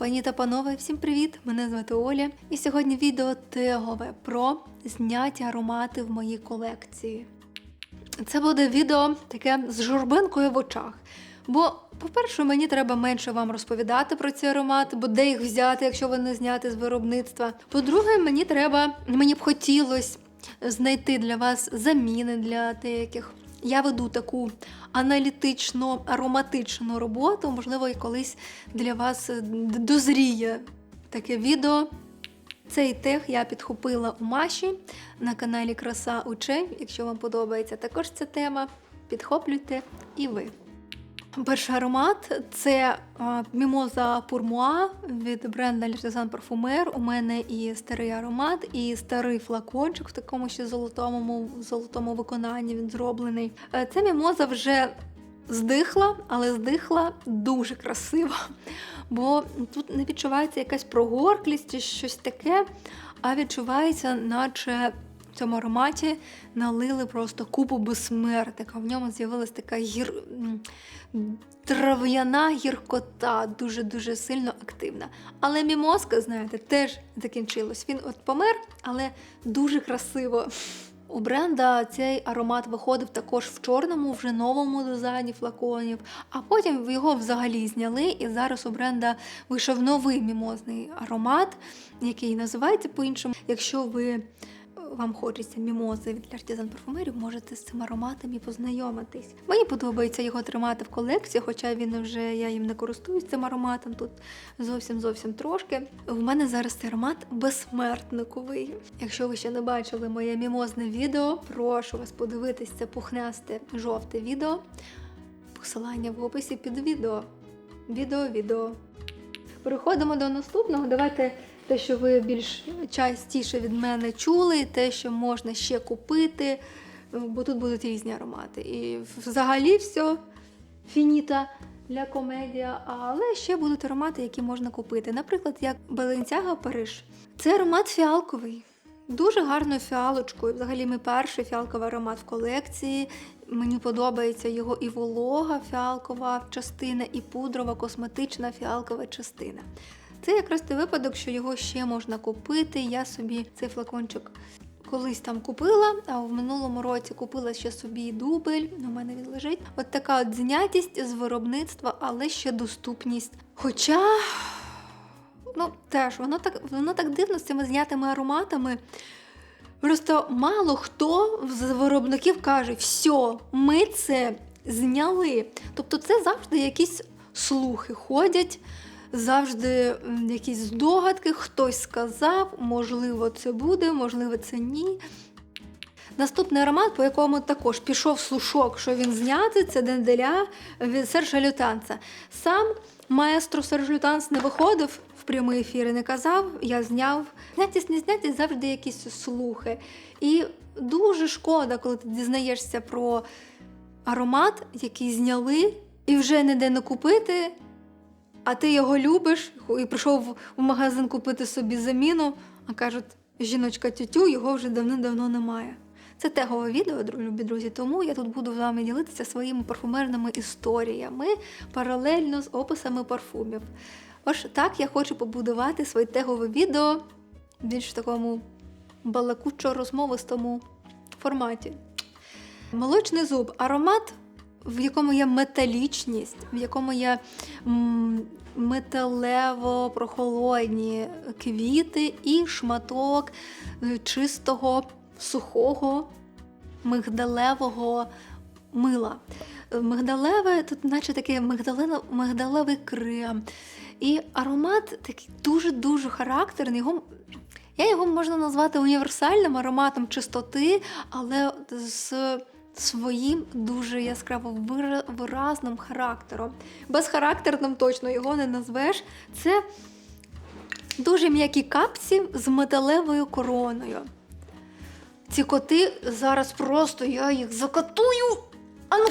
Пані та панове, всім привіт! Мене звати Оля. І сьогодні відео тегове про зняті аромати в моїй колекції. Це буде відео таке з журбинкою в очах. Бо, по-перше, мені треба менше вам розповідати про ці аромати, бо де їх взяти, якщо вони зняти з виробництва. По-друге, мені треба, мені б хотілося знайти для вас заміни для деяких. Я веду таку аналітично ароматичну роботу. Можливо, і колись для вас е, дозріє таке відео. Цей тех я підхопила у Маші на каналі Краса Учень. Якщо вам подобається також ця тема, підхоплюйте і ви. Перший аромат це мімоза Пурмуа від бренду L'Artisan Parfumer. У мене і старий аромат, і старий флакончик в такому ще золотому, золотому виконанні він зроблений. Е, Ця мімоза вже здихла, але здихла дуже красиво. Бо тут не відчувається якась прогорклість чи щось таке, а відчувається, наче в цьому ароматі налили просто купу безсмертника. В ньому з'явилась така гір... трав'яна гіркота, дуже-дуже сильно активна. Але мімозка, знаєте, теж закінчилось. Він от помер, але дуже красиво. У бренда цей аромат виходив також в чорному, вже новому дизайні флаконів, а потім його взагалі зняли. І зараз у бренда вийшов новий мімозний аромат, який називається по-іншому. Якщо ви вам хочеться мімози від L'Artisan парфумерів, можете з цим ароматом і познайомитись. Мені подобається його тримати в колекції, хоча він вже я їм не користуюсь цим ароматом. Тут зовсім зовсім трошки. В мене зараз цей аромат безсмертниковий. Якщо ви ще не бачили моє мімозне відео, прошу вас подивитись це пухнасте жовте відео. Посилання в описі під відео. Відео, відео. Переходимо до наступного. Давайте те, що ви більш частіше від мене чули, те, що можна ще купити, бо тут будуть різні аромати. І взагалі все фініта для комедія, але ще будуть аромати, які можна купити. Наприклад, як Balenciaga Париж. Це аромат фіалковий. Дуже гарною фіалочкою. Взагалі, мій перший фіалковий аромат в колекції. Мені подобається його і волога фіалкова частина, і пудрова косметична фіалкова частина. Це якраз той випадок, що його ще можна купити. Я собі цей флакончик колись там купила, а в минулому році купила ще собі дубль. У мене він лежить. От така от знятість з виробництва, але ще доступність. Хоча. Ну, теж воно так, воно так дивно з цими знятими ароматами. Просто мало хто з виробників каже, все, ми це зняли. Тобто це завжди якісь слухи ходять, завжди якісь здогадки, хтось сказав, можливо, це буде, можливо, це ні. Наступний аромат, по якому також пішов слушок, що він знятий, це Денделя від Сержа Лютанца. Сам маестро Серж Лютанц не виходив в прямий ефір і не казав, я зняв. Знятість, не знятість, завжди якісь слухи. І дуже шкода, коли ти дізнаєшся про аромат, який зняли, і вже ніде не купити, а ти його любиш і прийшов в магазин купити собі заміну, а кажуть, жіночка тютю, його вже давно-давно немає. Це тегове відео, любі друзі, тому я тут буду з вами ділитися своїми парфумерними історіями паралельно з описами парфумів. Ось так я хочу побудувати своє тегове відео в більш такому балакучо-розмовистому форматі. Молочний зуб аромат, в якому є металічність, в якому є металево-прохолодні квіти і шматок е, чистого, сухого, мигдалевого мила. Е, Мигдалеве, тут наче такий мигдалевий крем. І аромат такий дуже-дуже характерний. Його я його можна назвати універсальним ароматом чистоти, але з своїм дуже яскраво виразним характером. Безхарактерним точно його не назвеш. Це дуже м'які капці з металевою короною. Ці коти зараз просто я їх закатую. Ану.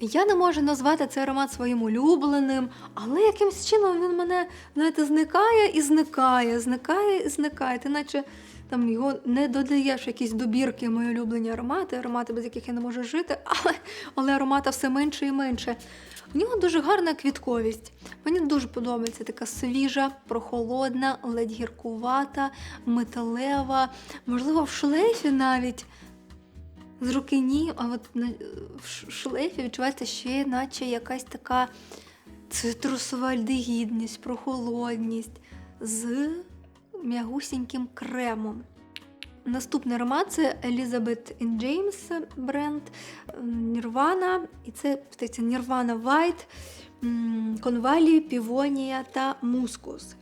Я не можу назвати цей аромат своїм улюбленим, але якимсь чином він мене, знаєте, зникає і зникає, зникає і зникає. Ти наче там його не додаєш якісь добірки мої улюблені аромати, аромати, без яких я не можу жити, але, але аромата все менше і менше. В нього дуже гарна квітковість. Мені дуже подобається така свіжа, прохолодна, ледь гіркувата, металева, можливо, в шлейфі навіть. З руки ні, а от в шлейфі відчувається ще, наче якась така цитрусова альдегідність, прохолодність з м'ягусіньким кремом. Наступний аромат це Elizabeth James бренд Nirvana. І це здається, Nirvana White, Конвалі, Півонія та Мускус.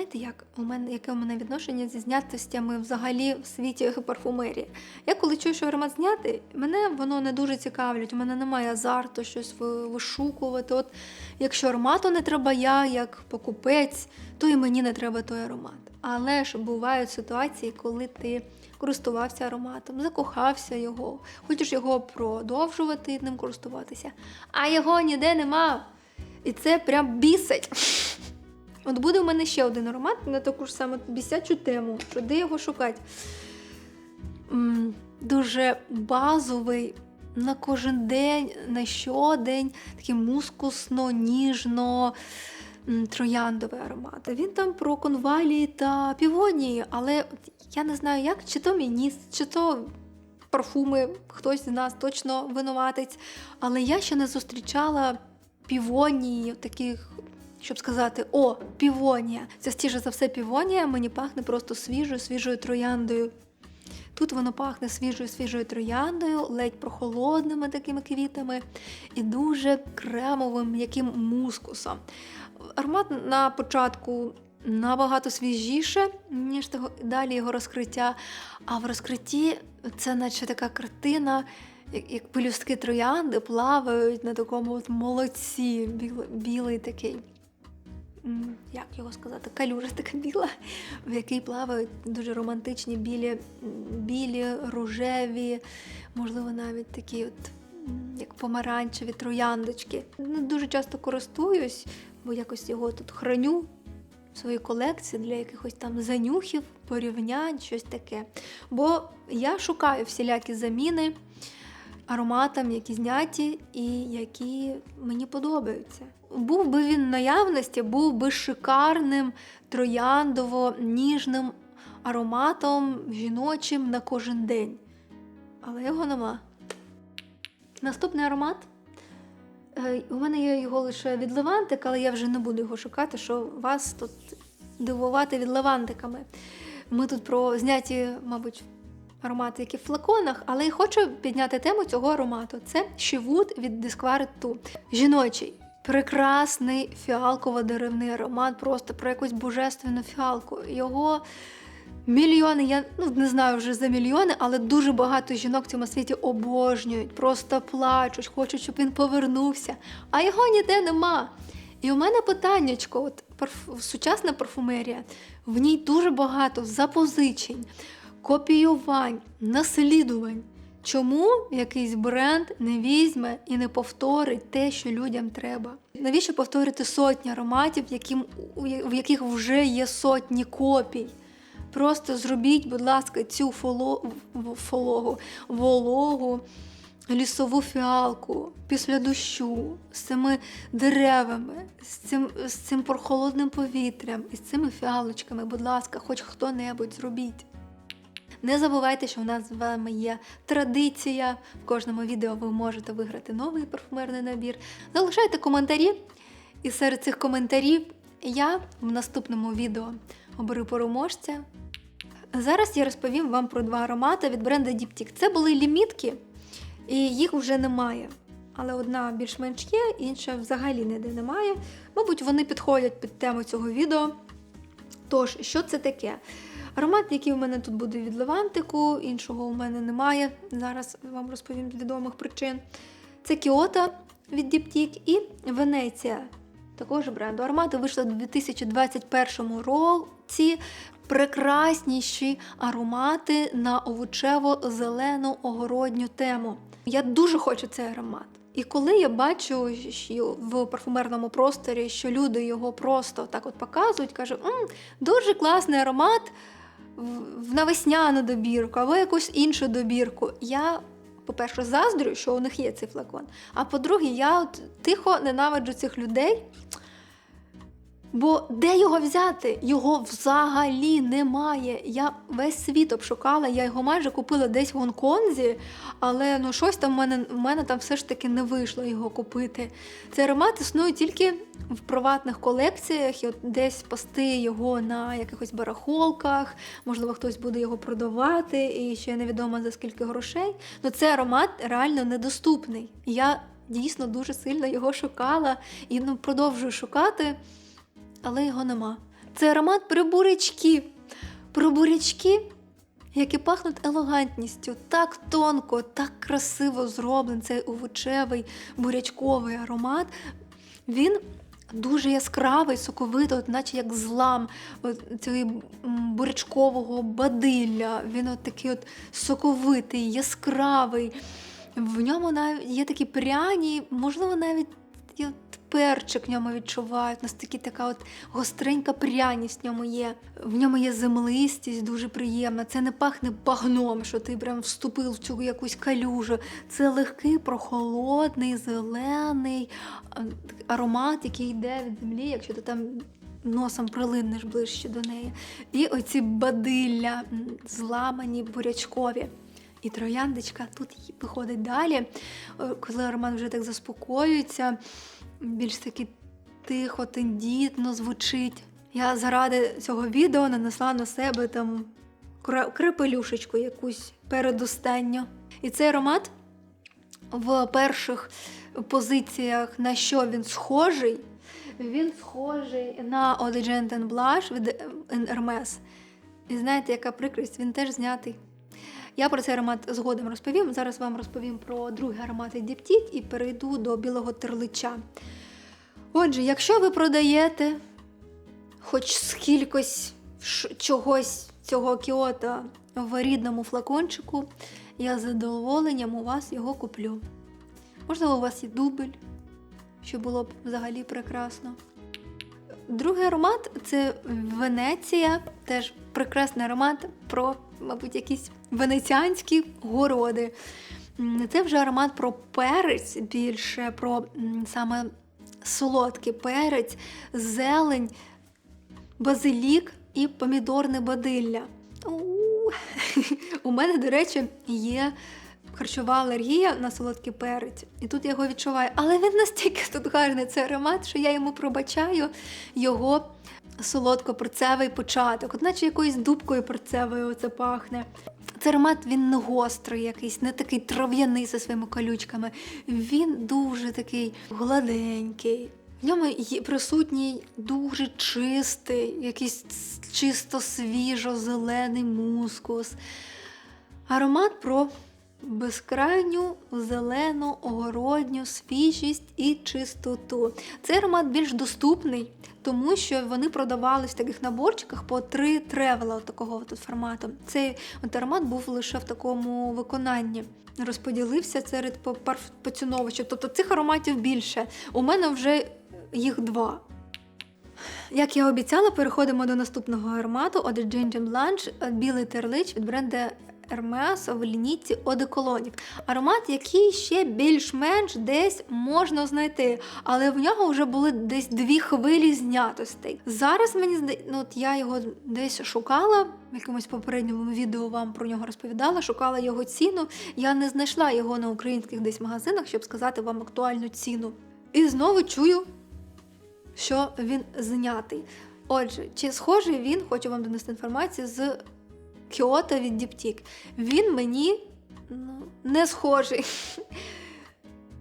Знаєте, як у мене яке у мене відношення зі знятостями взагалі в світі парфумерії? Я коли чую, що аромат знятий, мене воно не дуже цікавлять. У мене немає азарту щось вишукувати. От якщо аромату не треба я, як покупець, то і мені не треба той аромат. Але ж бувають ситуації, коли ти користувався ароматом, закохався його, хочеш його продовжувати ним користуватися, а його ніде нема. І це прям бісить. От буде у мене ще один аромат на таку ж саму бісячу тему, що де його шукати. Дуже базовий на кожен день, на щодень, такий мускусно, ніжно трояндовий аромат. Він там про конвалії та півонії, але я не знаю як, чи то мініс, чи то парфуми, хтось з нас точно винуватець. Але я ще не зустрічала півонії, таких щоб сказати, о, півонія. Частіше за все півонія мені пахне просто свіжою, свіжою трояндою. Тут воно пахне свіжою, свіжою трояндою, ледь прохолодними такими квітами і дуже кремовим м'яким мускусом. Аромат на початку набагато свіжіше, ніж того, далі його розкриття. А в розкритті це наче така картина, як, як пелюстки троянди плавають на такому от молоці, біл, білий такий. Як його сказати, калюжа така біла, в якій плавають дуже романтичні білі, білі, рожеві, можливо, навіть такі от як помаранчеві трояндочки. Не дуже часто користуюсь, бо якось його тут храню в своїй колекції для якихось там занюхів, порівнянь, щось таке. Бо я шукаю всілякі заміни ароматам, які зняті і які мені подобаються. Був би він наявності, був би шикарним трояндово-ніжним ароматом жіночим на кожен день. Але його нема. Наступний аромат. Е, У мене є його лише від левантик, але я вже не буду його шукати, що вас тут дивувати від левантиками. Ми тут про зняті, мабуть, аромати, які в флаконах, але я хочу підняти тему цього аромату. Це Шівуд від Disquaret 2. Жіночий. Прекрасний фіалково-деревний аромат, просто про якусь божественну фіалку. Його мільйони, я ну не знаю вже за мільйони, але дуже багато жінок в цьому світі обожнюють, просто плачуть, хочуть, щоб він повернувся. А його ніде нема. І у мене питаннячко, от парф... сучасна парфумерія, в ній дуже багато запозичень, копіювань, наслідувань. Чому якийсь бренд не візьме і не повторить те, що людям треба? Навіщо повторити сотні ароматів, яким, в яких вже є сотні копій? Просто зробіть, будь ласка, цю фоло, фологу, вологу, лісову фіалку після дощу, з цими деревами, з цим, з цим прохолодним повітрям і з цими фіалочками, будь ласка, хоч хто-небудь зробіть. Не забувайте, що у нас з вами є традиція. В кожному відео ви можете виграти новий парфумерний набір. Залишайте коментарі, і серед цих коментарів я в наступному відео оберу переможця. Зараз я розповім вам про два аромати від бренду Diptyque. Це були лімітки, і їх вже немає. Але одна більш-менш є, інша взагалі ніде немає. Мабуть, вони підходять під тему цього відео. Тож, що це таке? Аромат, який у мене тут буде від Левантику, іншого у мене немає. Зараз вам розповім відомих причин. Це Кіота від Diptyque і Венеція. Також бренду. Аромати вийшли у 2021 році. Прекрасніші аромати на овочево-зелену огородню тему. Я дуже хочу цей аромат. І коли я бачу в парфумерному просторі, що люди його просто так от показують, кажуть, дуже класний аромат в- навесняну добірку або якусь іншу добірку. Я по-перше, заздрю, що у них є цей флакон. А по-друге, я от тихо ненавиджу цих людей. Бо де його взяти? Його взагалі немає. Я весь світ обшукала, я його майже купила десь в Гонконзі, але ну щось там в мене, в мене там все ж таки не вийшло його купити. Цей аромат існує тільки в приватних колекціях, і от десь пасти його на якихось барахолках, можливо, хтось буде його продавати, і ще невідомо за скільки грошей. Ну цей аромат реально недоступний. Я дійсно дуже сильно його шукала і ну, продовжую шукати але його нема. Це аромат про бурячки. Про бурячки, які пахнуть елегантністю, так тонко, так красиво зроблений цей овочевий бурячковий аромат. Він дуже яскравий, соковитий, от наче як злам цього бурячкового бадилля. Він от такий от соковитий, яскравий. В ньому навіть є такі пряні, можливо, навіть перчик в ньому відчувають. Настільки така от гостренька пряність в ньому є. В ньому є землистість, дуже приємна. Це не пахне багном, що ти прям вступив в цю якусь калюжу. Це легкий, прохолодний, зелений аромат, який йде від землі, якщо ти там. Носом прилинеш ближче до неї. І оці бадилля зламані бурячкові. І трояндочка тут виходить далі, е, коли аромат вже так заспокоюється, більш таки тихо, тендітно звучить. Я заради цього відео нанесла на себе там крепелюшечку якусь передостанню. І цей аромат в перших позиціях, на що він схожий, він схожий на Eau de Genten Blush від Hermes. І знаєте, яка прикрість? Він теж знятий. Я про цей аромат згодом розповім. Зараз вам розповім про другий аромат від Diptyque і перейду до білого терлича. Отже, якщо ви продаєте хоч скількось чогось цього кіота в рідному флакончику, я з задоволенням у вас його куплю. Можливо, у вас є дубль, що було б взагалі прекрасно. Другий аромат це Венеція, теж прекрасний аромат про, мабуть, якісь венеціанські городи. Це вже аромат про перець, більше про саме солодкий перець, зелень, базилік і помідорне бадилля. У, мене, до речі, є харчова алергія на солодкий перець, і тут я його відчуваю. Але він настільки тут гарний цей аромат, що я йому пробачаю його солодко-перцевий початок, от наче якоюсь дубкою перцевою це пахне. Цей аромат він не гострий, якийсь, не такий трав'яний зі своїми колючками. Він дуже такий гладенький. В ньому є присутній дуже чистий, якийсь чисто свіжо-зелений мускус. Аромат про безкрайню зелену огородню свіжість і чистоту. Цей аромат більш доступний, тому що вони продавались в таких наборчиках по три тревела такого от формату. Цей от аромат був лише в такому виконанні. Розподілився серед по- парф- поціновувачів. Тобто цих ароматів більше. У мене вже їх два. Як я обіцяла, переходимо до наступного аромату de Ginger Blanche білий терлич від бренду Hermes в лінійці Cologne. Аромат, який ще більш-менш десь можна знайти, але в нього вже були десь дві хвилі знятостей. Зараз мені здається, ну, от я його десь шукала, в якомусь попередньому відео вам про нього розповідала, шукала його ціну. Я не знайшла його на українських десь магазинах, щоб сказати вам актуальну ціну. І знову чую що він знятий. Отже, чи схожий він, хочу вам донести інформацію з Кіото від Diptyque. Він мені ну, не схожий.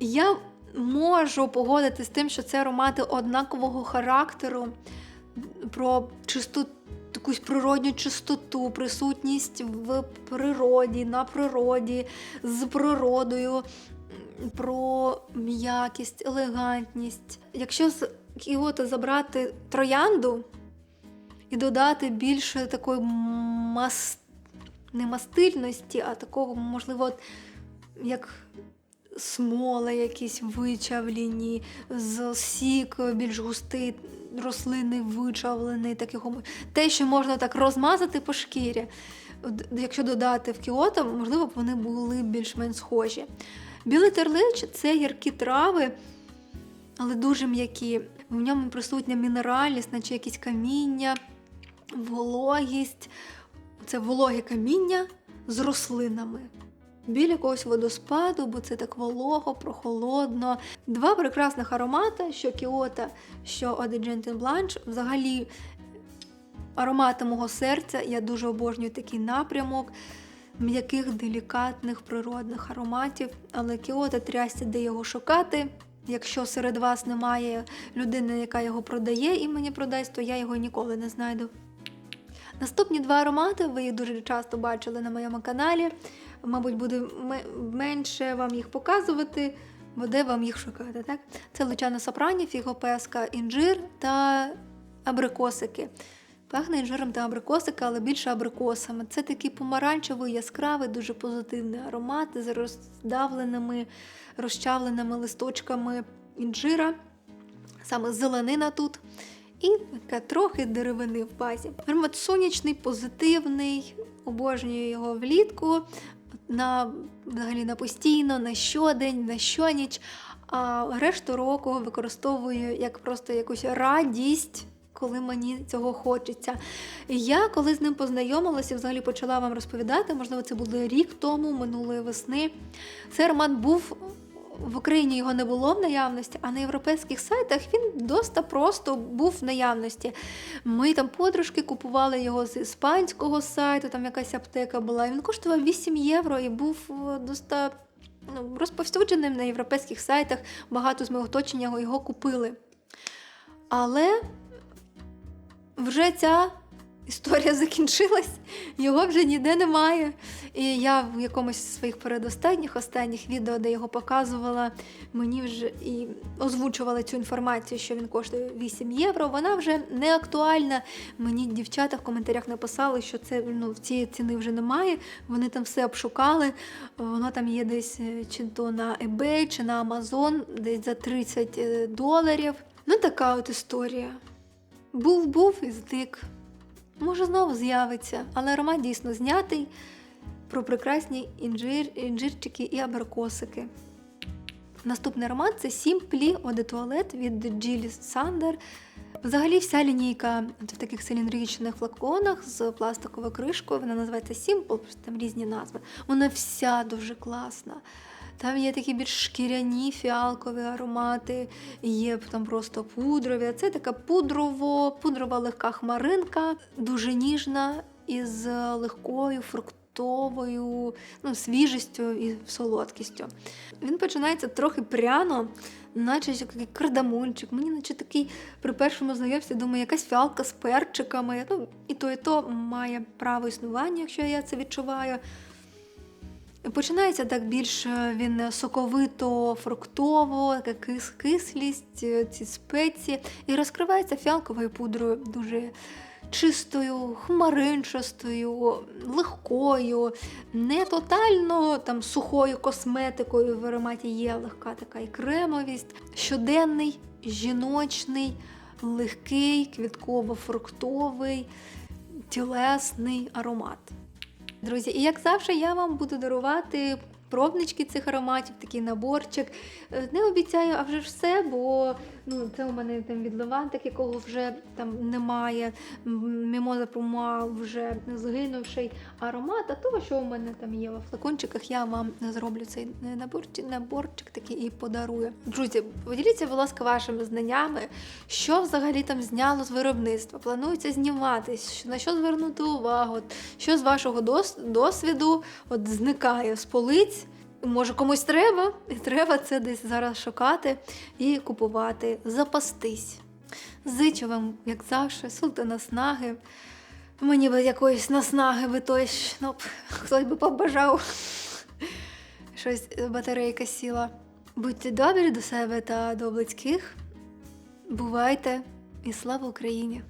Я можу погодитися з тим, що це аромати однакового характеру, про чисту, якусь природню чистоту, присутність в природі, на природі, з природою, про м'якість, елегантність. Якщо з Кіото забрати троянду і додати більше такої мас... не мастильності, а такого, можливо, як смоли якісь вичавлені, з сік більш густий, рослинний вичавлений, такого, те, що можна так розмазати по шкірі. Якщо додати в Кіото, можливо б вони були більш-менш схожі. Білий терлич це яркі трави, але дуже м'які. В ньому присутня мінеральність, наче якісь каміння, вологість. Це вологе каміння з рослинами. Біля якогось водоспаду, бо це так волого, прохолодно. Два прекрасних аромати, що Кіота, що de Gentle Взагалі, аромати мого серця. Я дуже обожнюю такий напрямок м'яких, делікатних, природних ароматів. Але Кіота трясся, де його шукати. Якщо серед вас немає людини, яка його продає і мені продасть, то я його ніколи не знайду. Наступні два аромати, ви їх дуже часто бачили на моєму каналі. Мабуть, буде менше вам їх показувати, бо де вам їх шукати. Так? Це Лучано Сопрані, фігопеска, інжир та абрикосики. Пахне інжиром та абрикосики, але більше абрикосами. Це такий помаранчевий, яскравий, дуже позитивний аромат з роздавленими, розчавленими листочками інжира, саме зеленина тут. І така трохи деревини в базі. Аромат сонячний, позитивний, обожнюю його влітку, на, взагалі на постійно, на щодень, на щоніч. А решту року використовую як просто якусь радість. Коли мені цього хочеться. Я коли з ним познайомилася, взагалі почала вам розповідати, можливо, це було рік тому, минулої весни. Цей аромат був в Україні його не було в наявності, а на європейських сайтах він доста просто був в наявності. Ми там подружки купували його з іспанського сайту, там якась аптека була. Він коштував 8 євро і був доста ну, розповсюдженим на європейських сайтах. Багато з моєго оточення його купили. Але вже ця історія закінчилась, його вже ніде немає. І я в якомусь з своїх передостанніх останніх відео, де його показувала, мені вже і озвучувала цю інформацію, що він коштує 8 євро. Вона вже не актуальна. Мені дівчата в коментарях написали, що це ну, цієї ціни вже немає. Вони там все обшукали. Воно там є десь е, чи то на eBay, чи на Amazon, десь за 30 е, доларів. Ну, така от історія. Був, був і зник. Може, знову з'явиться, але аромат дійсно знятий про прекрасні інжир, інжирчики і абрикосики. Наступний аромат це Simply Eau de від Gilles Sander. Взагалі, вся лінійка в таких циліндричних флаконах з пластиковою кришкою, вона називається Simple, там різні назви. Вона вся дуже класна. Там є такі більш шкіряні фіалкові аромати, є там просто пудрові. Це така пудрово, пудрова легка хмаринка, дуже ніжна із легкою фруктовою ну, свіжістю і солодкістю. Він починається трохи пряно, наче який кардамончик. Мені наче такий при першому знайомстві, думаю, якась фіалка з перчиками. Ну, І то, і то має право існування, якщо я це відчуваю. Починається так більш е, він соковито, фруктово, така кис кислість, е, ці спеції, і розкривається фіалковою пудрою дуже чистою, хмаринчастою, легкою, не тотально там сухою косметикою в ароматі є легка така і кремовість, щоденний, жіночний, легкий, квітково-фруктовий, тілесний аромат. Друзі, і як завжди, я вам буду дарувати пробнички цих ароматів, такий наборчик. Е, не обіцяю, а вже все, бо ну, це у мене там від Левантик, якого вже там немає. Мімоза Пума вже згинувший аромат, а того, що у мене там є в флакончиках, я вам зроблю цей наборчик, наборчик такий і подарую. Друзі, поділіться, будь ласка, вашими знаннями, що взагалі там зняло з виробництва. Планується знімати, на що звернути увагу, що з вашого досвіду от зникає з полиць. Може, комусь треба, і треба це десь зараз шукати і купувати, запастись. Зичу вам, як завжди, султи наснаги. Мені би якоїсь наснаги би точно хтось би побажав. Щось батарейка сіла. Будьте добрі до себе та до близьких. Бувайте і слава Україні!